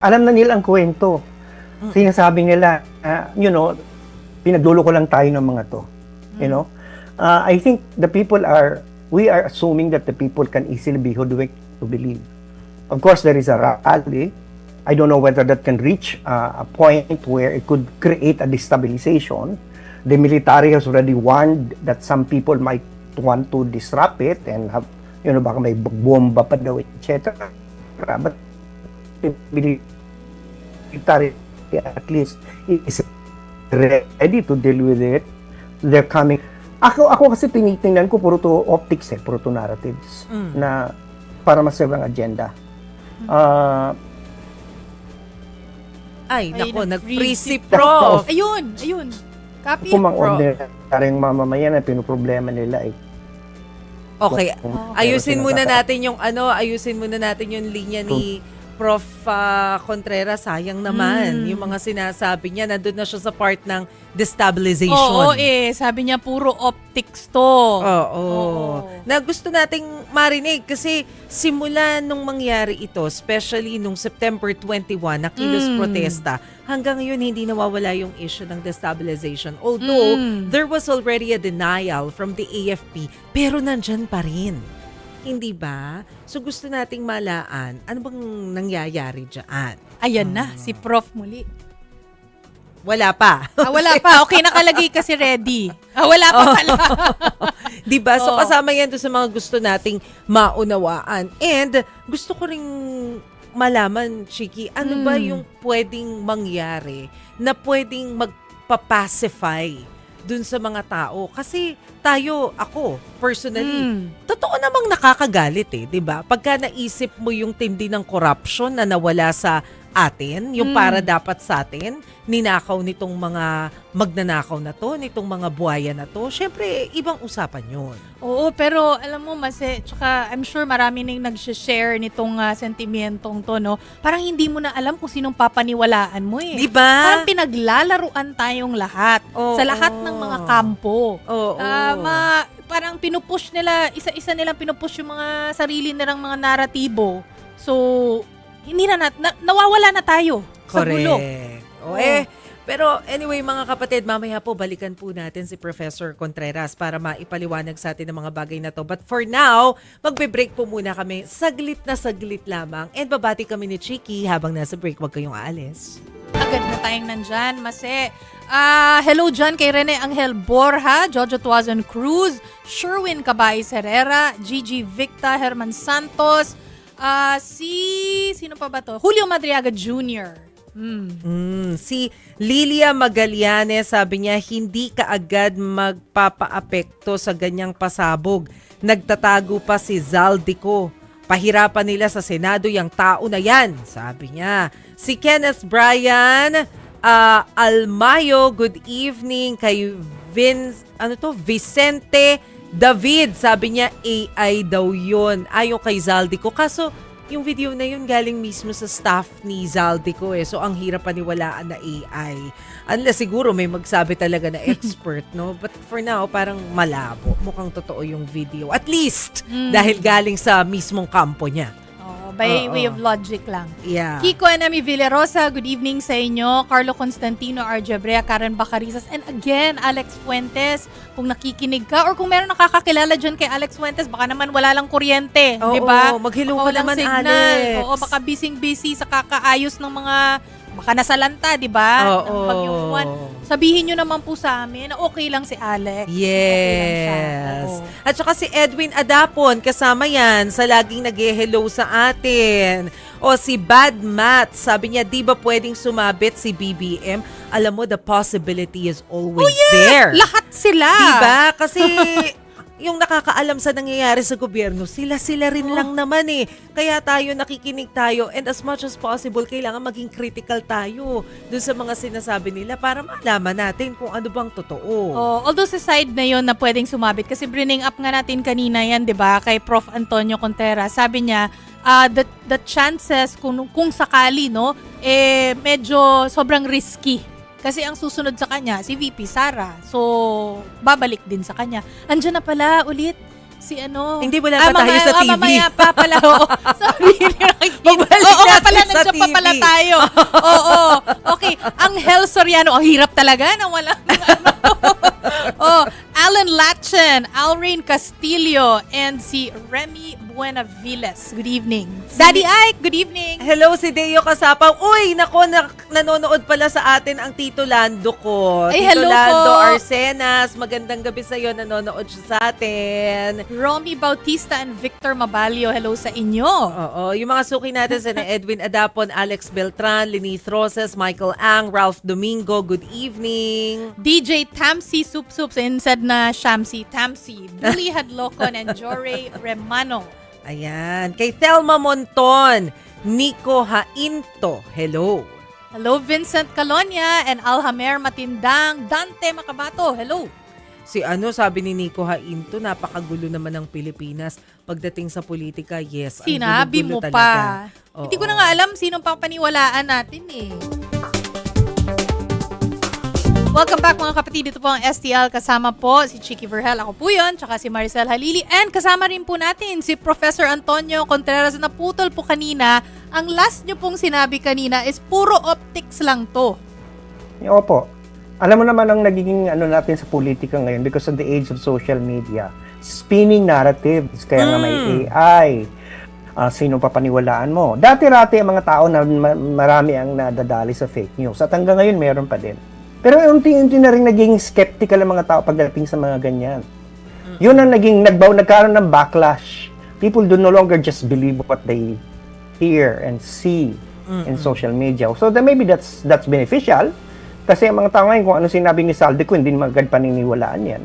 alam na nila ang kwento. Sinasabi nila, ah, you know, pinagdulo ko lang tayo ng mga to. You know? Uh, I think the people are, we are assuming that the people can easily be hoodwinked to believe. Of course, there is a rally. I don't know whether that can reach uh, a point where it could create a destabilization. The military has already warned that some people might want to disrupt it and have, you know, baka may bomba pa daw, etc. But military at least is ready to deal with it. They're coming. Ako, ako kasi tinitingnan ko puro to optics eh, puro to narratives Mm. na para ma-serve ang agenda. Ah, Ay, Ay, nako, nag-freeze si Prof. Ayun, ayun. Copy. kung mga ordinaryong mamamayan na pinoproblema nila eh. Okay, Oh. ayusin muna natin yung ano, ayusin muna natin yung linya ni Prof. ah, Contreras. Sayang naman. Mm. Yung mga sinasabi niya, nandun na siya sa part ng destabilization. Oo, eh. Sabi niya, puro optics to. Oo. Oo. Na gusto nating marinig kasi simula nung mangyari ito, especially nung September 21 na kilos Mm. protesta, hanggang ngayon hindi nawawala yung issue ng destabilization. Although, Mm. there was already a denial from the AFP, pero nandyan pa rin. Hindi ba? So gusto nating malaan, ano bang nangyayari dyan? Ayan na, si Prof muli. Wala pa. Ah, wala pa. Okay, nakalagay kasi ready. Ah, wala pa pala. 'Di ba? So Oo. kasama 'yan doon sa mga gusto nating maunawaan. And gusto ko ring malaman, Chiki, ano ba Mm. yung pwedeng mangyari na pwedeng magpapacify dun sa mga tao? Kasi tayo, ako, personally, Mm. Totoo namang nakakagalit eh, 'di ba? Pagka naisip mo yung tindi ng corruption na nawala sa atin, yung Mm. para dapat sa atin, ninakaw nitong mga magnanakaw na to, nitong mga buhaya na to, syempre, ibang usapan yun. Oo, pero alam mo, Mase, tsaka I'm sure marami nang nag-share nitong ah, sentimentong to, no? Parang hindi mo na alam kung sinong papaniwalaan mo eh. Di ba? Parang pinaglalaruan tayong lahat. Oo. sa lahat ng mga kampo. Oo. Ah, ma- parang pinupush nila, isa-isa nilang pinupush yung mga sarili nilang mga naratibo. So, hindi na, nat- na nawawala na tayo sa gulo. O Oo. eh, pero anyway mga kapatid, mamaya po balikan po natin si Professor Contreras para maipaliwanag sa atin ang mga bagay na to. But for now, magbe-break po muna kami. Saglit na saglit lamang. And babati kami ni Chiki habang nasa break. Huwag kayong aalis. Agad na tayong nandyan, Mase. Ah, hello dyan kay Rene Angel Borja, Jojo Tuazon Cruz, Sherwin Cabay Herrera, Gigi Victa, Herman Santos, ah, si, sino pa ba to? Julio Madriaga Jr. Hmm. Mm, si Lilia Magallanes, sabi niya, hindi ka agad magpapaapekto sa ganyang pasabog. Nagtatago pa si Zaldico. Pahirapan nila sa Senado yung tao na yan, sabi niya. Si Kenneth Bryan ah, Almayo, good evening kay Vince, ano to, Vicente David. Sabi niya, AI daw yun. Ayon kay Zaldico. Kaso, yung video na yun galing mismo sa staff ni Zaldico eh. So, ang hirap paniwalaan na AI. Unless siguro may magsabi talaga na expert, no? But for now, parang malabo. Mukhang totoo yung video. At least, Mm. dahil galing sa mismong kampo niya. By Oo. way of logic lang. Yeah. Kiko Enemy Villarosa, good evening sa inyo. Carlo Constantino, RJ Brea, Karen Bacarizas, and again, Alex Fuentes. Kung nakikinig ka or kung meron nakakakilala dyan kay Alex Fuentes, baka naman wala lang kuryente, Oo, di ba? mag-hello Baka ka walang naman, signal. Alex. Oo, baka busy-busy sa kakaayos ng mga, baka nasalanta, di ba? Oo. Ng bagyong Juan. Sabihin nyo naman po sa amin na okay lang si Alex. Okay lang. Yes. At saka si Edwin Adapon, kasama yan sa laging nag hello sa atin. O si Bad Matt, sabi niya, di ba pwedeng sumabit si BBM? Alam mo, the possibility is always there. Lahat sila. Diba? Kasi yung nakakaalam sa nangyayari sa gobyerno, sila-sila rin Oh. lang naman eh. Kaya tayo nakikinig tayo and as much as possible, kailangan maging critical tayo dun sa mga sinasabi nila para malaman natin kung ano bang totoo. Oh, although sa side na yon na pwedeng sumabit kasi bring up nga natin kanina yan, 'di ba, kay Prof Antonio Contreras. Sabi niya, ah, the the chances kung kung sakali, no, eh medyo sobrang risky. Kasi ang susunod sa kanya si VP Sara. So babalik din sa kanya. Andiyan na pala ulit Si ano? Hindi, wala Ah, pa tayo mamaya- sa ah, TV. mamaya pa pala. Oo. Sorry. Magbalik Oo nga natin pala, sa nandiyan pa TV. pala tayo. Oo. Okay. Ang Hel Soriano, ang hirap talaga na walang ano. oh, Alan Latchen, Alrain Castillo, and si Remy Buenaviles. Good evening. Daddy Ike, good evening. Hello, si Deo Kasapaw. Uy, nako, na, nanonood pala sa atin ang Tito Lando ko. Ay, Tito hello Lando po. Arsenas, magandang gabi sa'yo, nanonood siya sa atin. Romy Bautista and Victor Mabalio, hello sa inyo. Oo, yung mga suki natin sa Edwin Adapon, Alex Beltran, Lenith Roses, Michael Ang, Ralph Domingo, good evening. DJ Tamsi Soup and said na Shamsi Tamsi, Billy Hadlocon and Jory Remano. Ayan, kay Thelma Monton, Nico Hainto, hello. Hello Vincent Calonia and Alhamer Matindang, Dante Makabato, hello. Si ano, sabi ni Nico Hainto, napakagulo naman ng Pilipinas. Pagdating sa politika, yes, Sinabi mo gulo-gulo pa. talaga. Hindi ko Oo. na nga alam sinong papaniwalaan natin eh. Welcome back mga kapatid. Dito po ang STL. Kasama po si Chicky Verhel. Ako po yun. Tsaka si Maricel Halili. And kasama rin po natin si Professor Antonio Contreras na naputol po kanina. Ang last nyo pong sinabi kanina is puro optics lang to. Opo. Alam mo naman ang nagiging ano natin sa politika ngayon because of the age of social media. Spinning narratives. Kaya nga may Mm. AI. Ah, sino papaniwalaan mo? Dati-rati ang mga tao na ma- marami ang nadadali sa fake news. At hanggang ngayon meron pa din. Pero unti-unti na rin naging skeptical ang mga tao pagdating sa mga ganyan. Yun ang naging nagbaw nagkaroon ng backlash. People do no longer just believe what they hear and see in social media. So then maybe that's that's beneficial kasi ang mga tao ngayon kung ano sinabi ni Salde ko hindi magagad paniniwalaan yan.